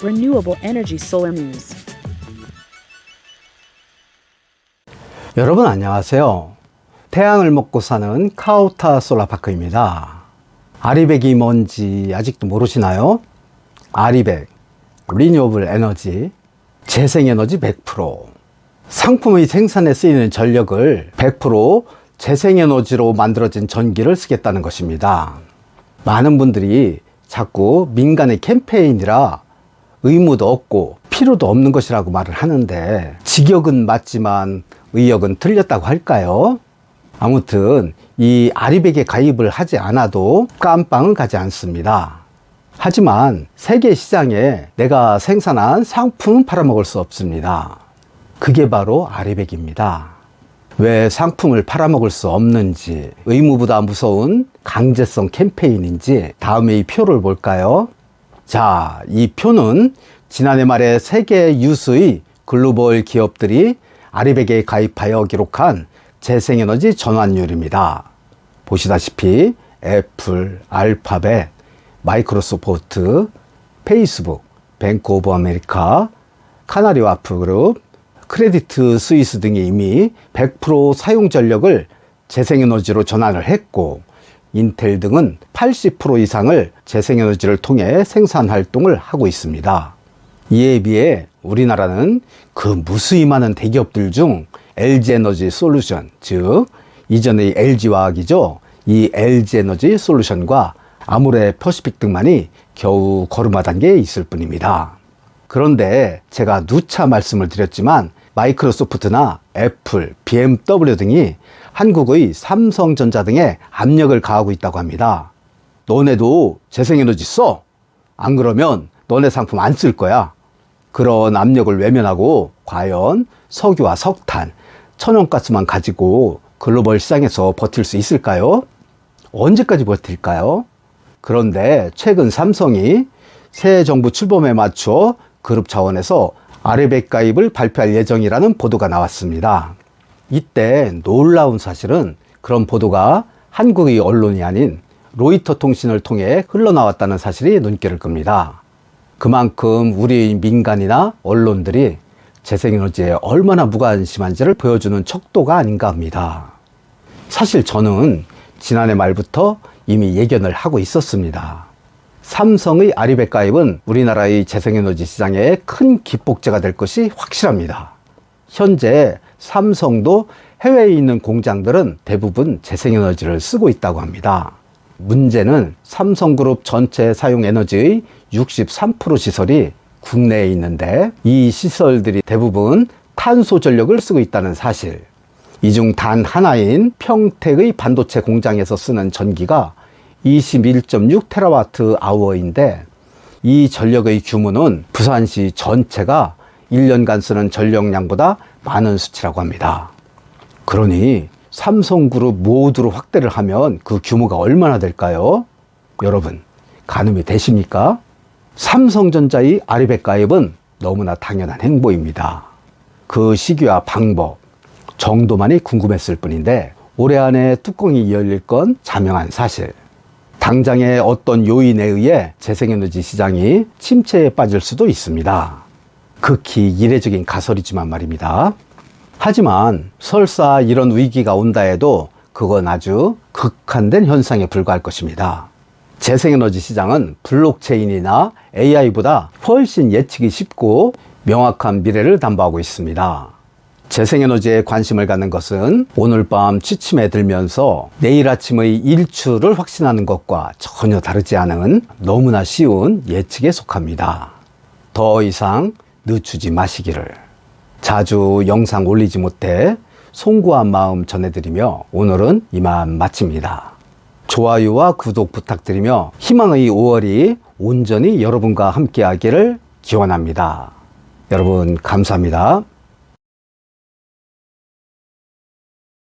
Renewable Energy Solar News. 여러분 안녕하세요. 태양을 먹고 사는 카우타 솔라파크입니다. 아리백이 뭔지 아직도 모르시나요? 아리백, 리뉴어블 에너지, 재생에너지 100%. 상품의 생산에 쓰이는 전력을 100% 재생에너지로 만들어진 전기를 쓰겠다는 것입니다. 많은 분들이 자꾸 민간의 캠페인이라 의무도 없고 필요도 없는 것이라고 말을 하는데 직역은 맞지만 의역은 틀렸다고 할까요? 아무튼 이 아리백에 가입을 하지 않아도 깜빵은 가지 않습니다. 하지만 세계 시장에 내가 생산한 상품은 팔아먹을 수 없습니다. 그게 바로 아리백입니다. 왜 상품을 팔아먹을 수 없는지, 의무보다 무서운 강제성 캠페인인지 다음에 이 표를 볼까요? 자, 이 표는 지난해 말에 세계 유수의 글로벌 기업들이 아리백에 가입하여 기록한 재생에너지 전환율입니다. 보시다시피 애플, 알파벳, 마이크로소프트, 페이스북, 뱅크 오브 아메리카, 카나리 와 프 그룹, 크레디트 스위스 등이 이미 100% 사용 전력을 재생에너지로 전환을 했고 인텔 등은 80% 이상을 재생에너지를 통해 생산 활동을 하고 있습니다. 이에 비해 우리나라는 그 무수히 많은 대기업들 중 LG에너지 솔루션, 즉 이전의 LG화학이죠. 이 LG에너지 솔루션과 아모레 퍼시픽 등만이 겨우 걸음마 단계에 있을 뿐입니다. 그런데 제가 누차 말씀을 드렸지만 마이크로소프트나 애플, BMW 등이 한국의 삼성전자 등에 압력을 가하고 있다고 합니다. 너네도 재생에너지 써! 안 그러면 너네 상품 안 쓸 거야. 그런 압력을 외면하고 과연 석유와 석탄, 천연가스만 가지고 글로벌 시장에서 버틸 수 있을까요? 언제까지 버틸까요? 그런데 최근 삼성이 새 정부 출범에 맞춰 그룹 차원에서 아르백 가입을 발표할 예정이라는 보도가 나왔습니다. 이때 놀라운 사실은 그런 보도가 한국의 언론이 아닌 로이터 통신을 통해 흘러나왔다는 사실이 눈길을 끕니다. 그만큼 우리 민간이나 언론들이 재생에너지에 얼마나 무관심한지를 보여주는 척도가 아닌가 합니다. 사실 저는 지난해 말부터 이미 예견을 하고 있었습니다. 삼성의 아리백 가입은 우리나라의 재생에너지 시장에 큰 기폭제가 될 것이 확실합니다. 현재 삼성도 해외에 있는 공장들은 대부분 재생에너지를 쓰고 있다고 합니다. 문제는 삼성그룹 전체 사용 에너지의 63% 시설이 국내에 있는데 이 시설들이 대부분 탄소 전력을 쓰고 있다는 사실. 이 중 단 하나인 평택의 반도체 공장에서 쓰는 전기가 21.6 테라와트 아워인데 이 전력의 규모는 부산시 전체가 1년간 쓰는 전력량보다 많은 수치라고 합니다. 그러니 삼성그룹 모두로 확대를 하면 그 규모가 얼마나 될까요? 여러분, 가늠이 되십니까? 삼성전자의 아리백 가입은 너무나 당연한 행보입니다. 그 시기와 방법, 정도만이 궁금했을 뿐인데 올해 안에 뚜껑이 열릴 건 자명한 사실. 당장의 어떤 요인에 의해 재생에너지 시장이 침체에 빠질 수도 있습니다. 극히 이례적인 가설이지만 말입니다. 하지만 설사 이런 위기가 온다 해도 그건 아주 극한된 현상에 불과할 것입니다. 재생에너지 시장은 블록체인이나 AI보다 훨씬 예측이 쉽고 명확한 미래를 담보하고 있습니다. 재생에너지에 관심을 갖는 것은 오늘 밤 취침에 들면서 내일 아침의 일출을 확신하는 것과 전혀 다르지 않은 너무나 쉬운 예측에 속합니다. 더 이상 늦추지 마시기를. 자주 영상 올리지 못해 송구한 마음 전해드리며 오늘은 이만 마칩니다. 좋아요와 구독 부탁드리며 희망의 5월이 온전히 여러분과 함께 하기를 기원합니다. 여러분 감사합니다.